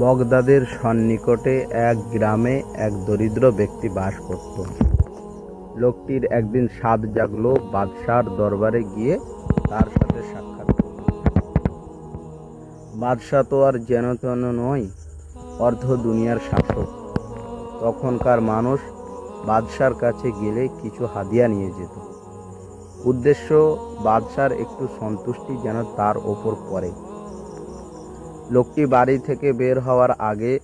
বগদাদের সন্নিকটে এক গ্রামে এক দরিদ্র ব্যক্তি বাস করত। লোকটির একদিন স্বাদ জাগলো বাদশার দরবারে গিয়ে তার সাথে সাক্ষাৎ বাদশাহ তো আর যেন তেন নয়, অর্ধ দুনিয়ার শাসক। তখনকার মানুষ বাদশার কাছে গেলে কিছু হাদিয়া নিয়ে যেত। উদ্দেশ্য বাদশার একটু সন্তুষ্টি যেন তার ওপর পড়ে। লোকটি বাড়ি থেকে বের হওয়ার আগে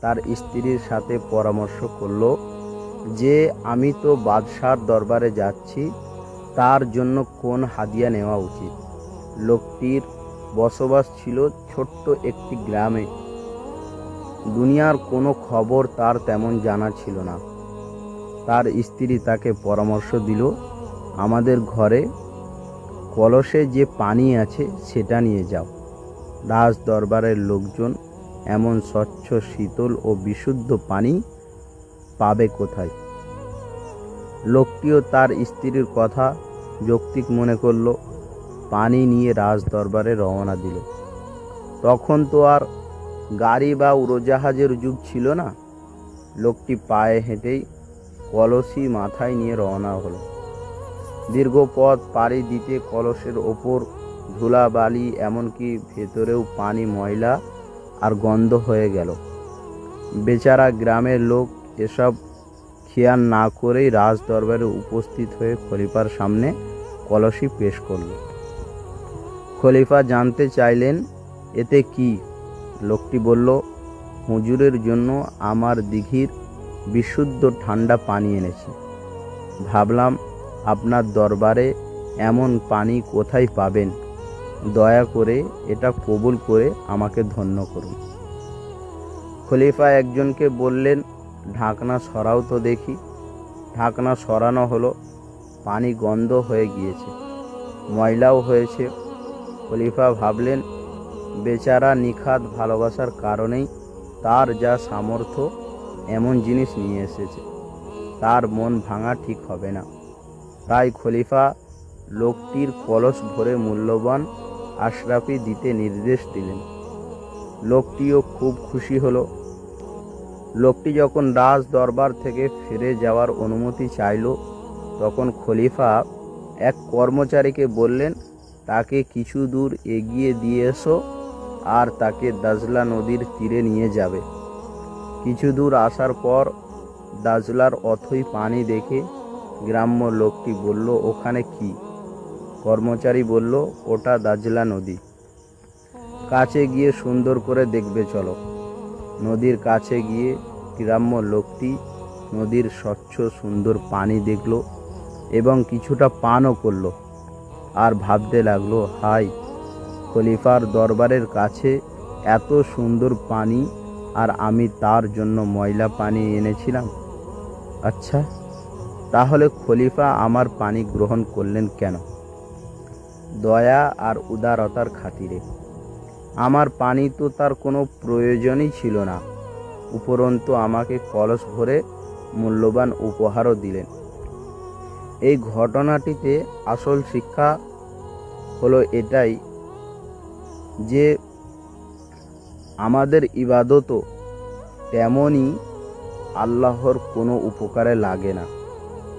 তার স্ত্রীর সাথে পরামর্শ করল যে, আমি তো বাদশার দরবারে যাচ্ছি, তার জন্য কোন হাদিয়া নেওয়া উচিত? লোকটির বসবাস ছিল ছোট্ট একটি গ্রামে। দুনিয়ার কোনো খবর তার তেমন জানা ছিল না। তার স্ত্রী তাকে পরামর্শ দিল, আমাদের ঘরে কলসে যে পানি আছে, সেটা নিয়ে যাও। রাজ দরবারের লোকজন এমন স্বচ্ছ শীতল ও বিশুদ্ধ পানি পাবে কোথায়? লোকটিও তার স্ত্রীর কথা যৌক্তিক মনে করল, পানি নিয়ে রাজ দরবারে রওনা দিল। তখন তো আর গাড়ি বা উড়োজাহাজের যুগ ছিল না। লোকটি পায়ে হেঁটেই কলসি মাথায় নিয়ে রওনা হলো। দীর্ঘ পথ পাড়ি দিতে কলসের ওপর ধুলাবালি, এমনকি ভেতরেও পানি, ময়লা আর গন্ধ হয়ে গেল। বেচারা গ্রামের লোক এসব খেয়াল না করেই রাজ দরবারে উপস্থিত হয়ে খলিফার সামনে কলসি পেশ করল। খলিফা জানতে চাইলেন, এতে কি? লোকটি বলল, হুজুরের জন্য আমার দিঘির বিশুদ্ধ ঠান্ডা পানি এনেছি। ভাবলাম, আপনার দরবারে এমন পানি কোথায় পাবেন? দয়া করে এটা কবুল করে আমাকে ধন্য করুন। খলিফা একজনকে বললেন, ঢাকনা সরাও তো দেখি। ঢাকনা সরানো হলো, পানি গন্ধ হয়ে গিয়েছে, ময়লাও হয়েছে। খলিফা ভাবলেন, বেচারা নিখাত ভালোবাসার কারণেই তার যা সামর্থ্য এমন জিনিস নিয়ে এসেছে। তার মন ভাঙা ঠিক হবে না। তাই খলিফা লোকটির কলস ভরে মূল্যবান আশরাফি দিতে নির্দেশ দিলেন। লোকটিও খুব খুশি হলো। লোকটি যখন রাজ দরবার থেকে ফিরে যাওয়ার অনুমতি চাইল, তখন খলিফা এক কর্মচারীকে বললেন, তাকে কিছু দূর এগিয়ে দিয়ে এসো আর তাকে দাজলা নদীর তীরে নিয়ে যাবে। কিছু দূর আসার পর দাজলার অথই পানি দেখে গ্রাম্য লোকটি বলল, ওখানে কি? কর্মচারী বলল, ওটা দাজলা নদী। কাছে গিয়ে সুন্দর করে দেখবে, চলো। নদীর কাছে গিয়ে গ্রাম্য লোকটি নদীর স্বচ্ছ, সুন্দর পানি দেখল এবং কিছুটা পানও করল আর ভাবতে লাগল, হাই, খলিফার দরবারের কাছে এত সুন্দর পানি আর আমি তার জন্য ময়লা পানি এনেছিলাম? আচ্ছা তাহলে খলিফা আমার পানি গ্রহণ করলেন কেন? দয়া আর উদারতার খাতিরে। আমার পানি তো তার কোনো প্রয়োজনই ছিল না। উপরন্তু আমাকে কলস ভরে মূল্যবান উপহারও দিলেন। এই ঘটনাটিতে আসল শিক্ষা হলো এটাই যে আমাদের ইবাদতও তেমনই আল্লাহর কোনো উপকারে লাগে না।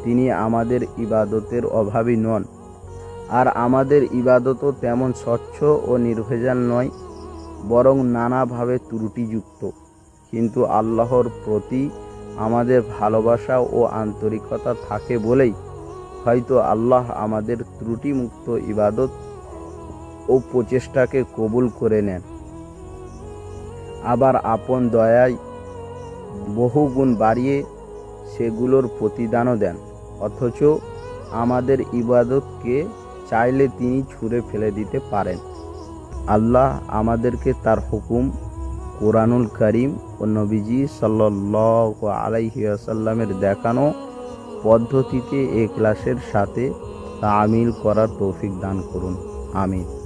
তিনি আমাদের ইবাদতের অভাবী নন। আর আমাদের ইবাদতও তেমন স্বচ্ছ ও নির্ভেজাল নয়, বরং নানাভাবে ত্রুটিযুক্ত। কিন্তু আল্লাহর প্রতি আমাদের ভালোবাসা ও আন্তরিকতা থাকে বলেই হয়তো আল্লাহ আমাদের ত্রুটিমুক্ত ইবাদত ও প্রচেষ্টাকে কবুল করে নেন। আবার আপন দয়ায় বহু গুণ বাড়িয়ে সেগুলোর প্রতিদানও দেন। অথচ আমাদের ইবাদতকে চাইলে তিনি ছুঁড়ে ফেলে দিতে পারেন। আল্লাহ আমাদেরকে তার হুকুম, কোরআনুল করিম ও নবীজি সাল্লাহ আলাইহি আসাল্লামের দেখানো পদ্ধতিতে এ ক্লাসের সাথে তামিল করার তৌফিক দান করুন। আমিন।